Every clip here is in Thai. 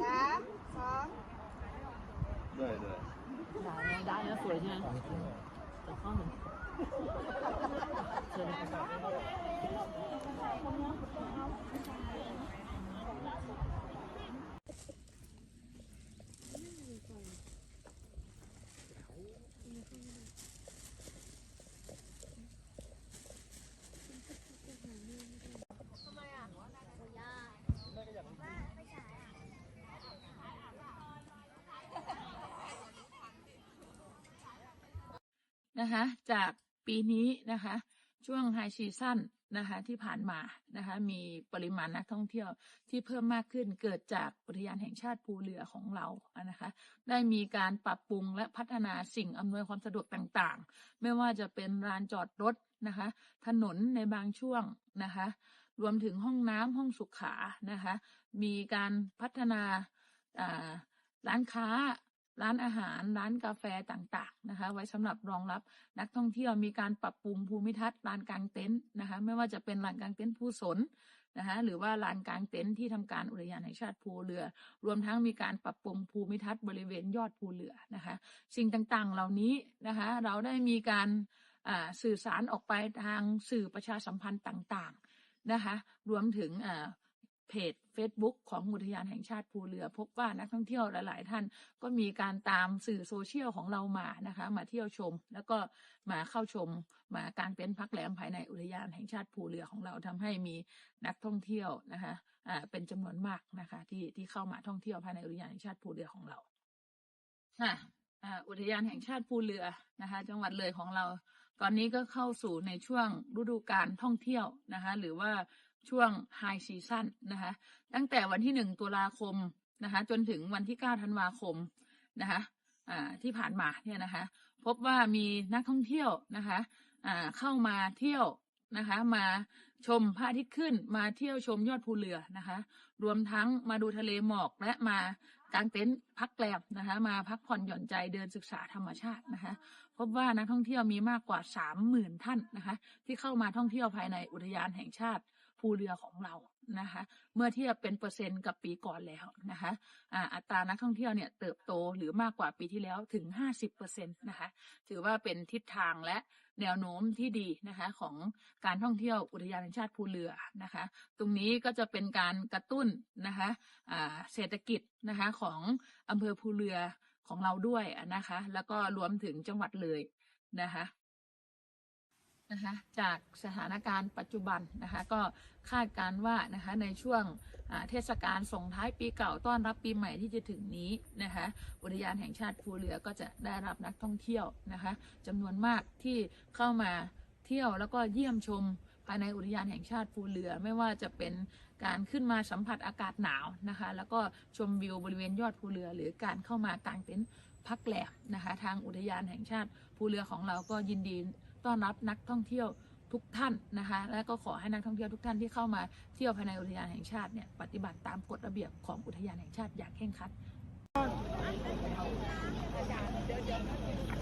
สามสองได้ได้ได้นะได้แล้วสวยใช่ไหมแต่ข้อหนึ่งเชิญเลยครับ นะคะ จากปีนี้นะคะ ช่วงไฮซีซั่นนะคะที่ผ่านมานะคะมีปริมาณนักท่องเที่ยวที่เพิ่มมากขึ้นเกิดจากอุทยานแห่งชาติภูเรือของเรานะคะได้มีการปรับปรุงและพัฒนาสิ่งอำนวยความสะดวกต่างๆ ไม่ว่าจะเป็นลานจอดรถนะคะถนนในบางช่วงนะคะรวมถึงห้องน้ำห้องสุขานะคะมีการพัฒนาร้านค้า ร้านอาหารร้านกาแฟต่างๆนะคะ ไว้สำหรับรองรับนักท่องเที่ยวมีการปรับปรุงภูมิทัศน์ลานกลางเต็นท์นะคะ ไม่ว่าจะเป็นลานกลางเต็นท์ภูสนนะคะหรือว่าลานกลางเต็นท์ที่ทำการอุทยานแห่งชาติภูเรือ รวมทั้งมีการปรับปรุงภูมิทัศน์บริเวณยอดภูเรือนะคะ สิ่งต่างๆเหล่านี้นะคะ เราได้มีการสื่อสารออกไปทางสื่อประชาสัมพันธ์ต่างๆนะคะ รวมถึงอ่า เพจ Facebook ของอุทยานแห่งชาติภูเรือ พบว่านักท่องเที่ยวหลาย ๆ ท่านก็มีการตามสื่อโซเชียลของเรามานะคะ มาเที่ยวชม แล้วก็มาเข้าชมมากางเต็นท์พักแรมภายในอุทยานแห่งชาติภูเรือของเราทำให้มีนักท่องเที่ยวนะคะอ่าเป็นจำนวนมากนะคะ ที่ที่เข้ามาท่องเที่ยวภายในอุทยานแห่งชาติภูเรือของเราค่ะอ่าอุทยานแห่งชาติภูเรือนะคะ จังหวัดเลยของเรา ตอนนี้ก็เข้าสู่ในช่วงฤดูการท่องเที่ยวนะคะ หรือว่า ช่วงไฮซีซั่นนะคะ ตั้งแต่วันที่หนึ่งตุลาคมนะคะ จนถึงวันที่เก้าธันวาคมนะคะที่ผ่านมาเนี่ยนะคะ พบว่ามีนักท่องเที่ยวนะคะเข้ามาเที่ยวนะคะ มาชมพระอาทิตย์ขึ้น มาเที่ยวชมยอดภูเรือนะคะ รวมทั้งมาดูทะเลหมอกและมากางเต็นท์พักแรมนะคะ มาพักผ่อนหย่อนใจเดินศึกษาธรรมชาตินะคะ พบว่านักท่องเที่ยวมีมากกว่าสามหมื่นท่านนะคะ ที่เข้ามาท่องเที่ยวภายในอุทยานแห่งชาติ ภูเรือของเรานะคะ เมื่อเทียบเป็นเปอร์เซ็นต์กับปีก่อนแล้วนะคะอ่าอัตรานักท่องเที่ยวเนี่ยเติบโตหรือมากกว่าปีที่แล้วถึง 50เปอร์เซนต์นะคะ ถือว่าเป็นทิศทางและแนวโน้มที่ดีนะคะของการท่องเที่ยวอุทยานแห่งชาติภูเรือนะคะ ตรงนี้ก็จะเป็นการกระตุ้นนะคะอ่าเศรษฐกิจนะคะของอำเภอภูเรือของเราด้วยนะคะ แล้วก็รวมถึงจังหวัดเลยนะคะ นะคะจากสถานการณ์ปัจจุบันนะคะก็คาดการณ์ว่านะคะในช่วงเทศกาลส่งท้ายปีเก่าต้อนรับปีใหม่ที่จะถึงนี้นะคะอุทยานแห่งชาติภูเรือก็จะได้รับนักท่องเที่ยวนะคะจำนวนมากที่เข้ามาเที่ยวแล้วก็เยี่ยมชมภายในอุทยานแห่งชาติภูเรือไม่ว่าจะเป็นการขึ้นมาสัมผัสอากาศหนาวนะคะแล้วก็ชมวิวบริเวณยอดภูเรือ หรือการเข้ามากางเต็นท์พักแรมนะคะทางอุทยานแห่งชาติภูเรือของเราก็ยินดี ต้อนรับนักท่องเที่ยวทุกท่านนะคะ และก็ขอให้นักท่องเที่ยวทุกท่านที่เข้ามาเที่ยวภายในอุทยานแห่งชาติเนี่ยปฏิบัติตามกฎระเบียบของอุทยานแห่งชาติอย่างเคร่งครัด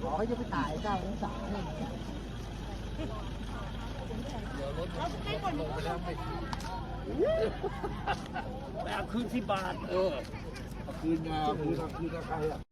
ขอเขาจะไปถ่ายเก้าองศาเนี่ยไปเอาคืนที่บาท เออเอาคืนมาเอาคืนเอาคืนกับใครอะ